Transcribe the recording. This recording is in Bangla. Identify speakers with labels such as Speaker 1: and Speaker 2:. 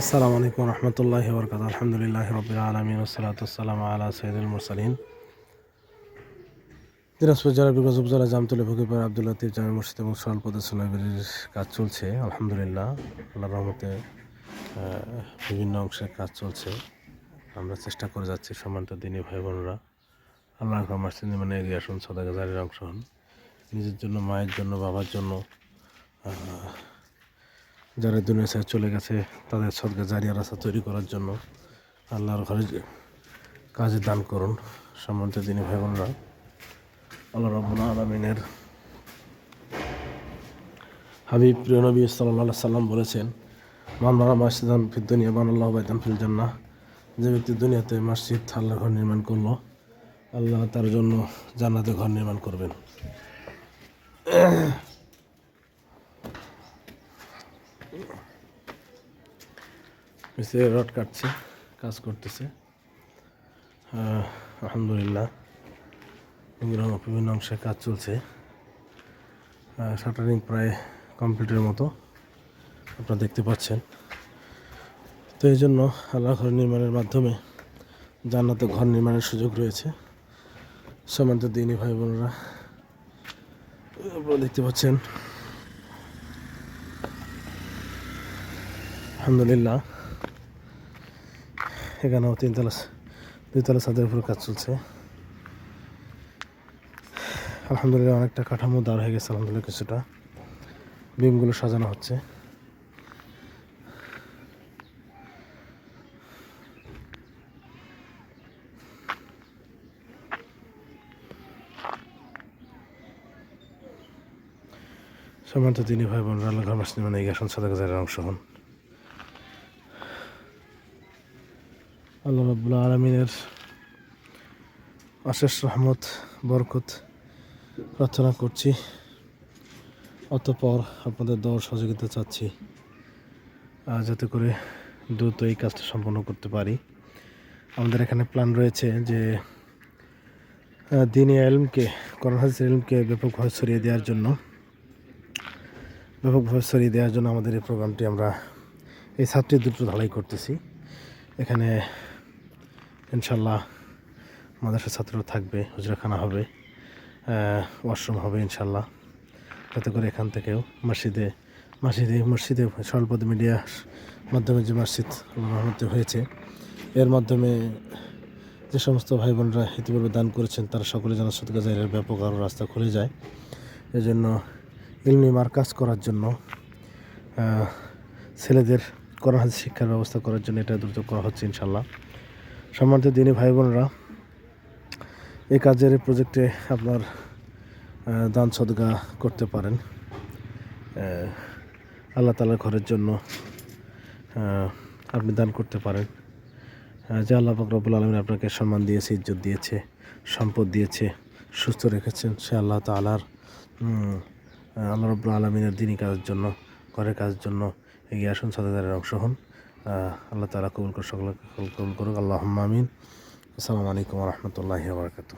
Speaker 1: আসসালামু আলাইকুম রহমতুল্লাহ বরকাত আলহামদুলিল্লাহ রবিল আলমিন ওসালাতাম আলা সৈদুল মুরসালিন। দিনাজপুর জেলা বিগজ উপজেলা জামতুল্লা ফকিরপুর আব্দুল লতিফ জামি মসজিদ এবং স্বল্পদর্শ লাইব্রেরির কাজ চলছে, আলহামদুলিল্লাহ। আল্লাহ রহমতে বিভিন্ন অংশে কাজ চলছে। আমরা চেষ্টা করে যাচ্ছি সম্মানিত দিনী ভাই বোনরা। আল্লাহ মসজিদ মানে এগিয়ে আসুন সদাগা জারির অংশ হন। নিজের জন্য, মায়ের জন্য, বাবার জন্য যারা দুনিয়া ছেড়ে চলে গেছে, তাদের সদকা জারিয়া রাস্তা তৈরি করার জন্য আল্লাহর ঘরে কাজে দান করুন সম্বন্ধে তিনি ভাই বোনরা। আল্লাহ রব্বুল আলমিনের হাবিব প্রিয় নবী সাল্লাহ সাল্লাম বলেছেন, মান বানা মসজিদান ফির দুনিয়া, বান আল্লাহ বাইদান ফিল জান্না যে ব্যক্তি দুনিয়াতে মসজিদ আল্লাহ ঘর নির্মাণ করল, আল্লাহ তার জন্য জান্নাতে ঘর নির্মাণ করবেন। মিস্ত্রি রড কাটছে, কাজ করতেছে। আলহামদুলিল্লাহ বিভিন্ন অংশে কাজ চলছে। শাটারিং প্রায় কমপ্লিটের মতো, আপনারা দেখতে পাচ্ছেন। তো এই জন্য আল্লাহ ঘর নির্মাণের মাধ্যমে জান্নাতে ঘর নির্মাণের সুযোগ রয়েছে। সমান্ত দিনী ভাই বোনরা, আপনারা দেখতে পাচ্ছেন আলহামদুলিল্লাহ। এখানেও তিনতলা দুইতলা ছাদের উপর কাজ চলছে। আলহামদুলিল্লাহ অনেকটা কাঠামো দাঁড় হয়ে গেছে, আলহামদুলিল্লাহ কিছুটা। বিমগুলো সাজানো হচ্ছে। সম্মানিত তিনি ভাই বোনরা আল্লাহ ঘর মাসনি মানে এগিয়ে আসুন সাদা জারের অংশ হন। আল্লাহ রব্বুল আলমিনের অশেষ রহমত, বরকত প্রার্থনা করছি। অতপর আপনাদের দর সহযোগিতা চাচ্ছি যাতে করে দ্রুত এই কাজটা সম্পন্ন করতে পারি। আমাদের এখানে প্ল্যান রয়েছে যে দিনী এলমকে করোনা হাদিস এলমকে ব্যাপকভাবে ছড়িয়ে দেওয়ার জন্য, ব্যাপকভাবে ছড়িয়ে দেওয়ার জন্য আমাদের এই প্রোগ্রামটি আমরা, এই ছাত্রী দুটো ঢালাই করতেছি। এখানে ইনশাল্লাহ মাদ্রাসা ছাত্র থাকবে, হুজরাখানা হবে ওয়াশরুম হবে ইনশাল্লাহ। যাতে করে এখান থেকেও মসজিদে মসজিদে মসজিদে স্বল্পদ মিডিয়ার মাধ্যমে যে মসজিদ রহমতে হয়েছে, এর মাধ্যমে যে সমস্ত ভাই বোনরা ইতিপূর্বে দান করেছেন, তারা সকলে যেন সদকা জাহিরের ব্যাপক আরও রাস্তা খুলে যায়। এজন্য ইলমি মার্কাজ করার জন্য ছেলেদের করা শিক্ষার ব্যবস্থা করার জন্য এটা দ্রুত করা হচ্ছে ইনশাল্লাহ। সম্মানিত দিনী ভাই বোনরা এই কাজের এই প্রজেক্টে আপনার দান সদগা করতে পারেন। আল্লাহ তালার ঘরের জন্য আপনি দান করতে পারেন। যে আল্লাহ রব্বুল আলমিন আপনাকে সম্মান দিয়েছে, ইজ্জত দিয়েছে, সম্পদ দিয়েছে, সুস্থ রেখেছেন, সে আল্লাহ তালার আল্লাহ রব্বুল আলমিনের দিনী কাজের জন্য, ঘরের কাজের জন্য এগিয়ে আসুন সাদাদারের অংশ হন। আল্লাহ তালা কবুল করে সকলকে কবুল করুক। আল্লাহ আমিন। আসসালামু আলাইকুম রহমতুল্লাহ বারকাতু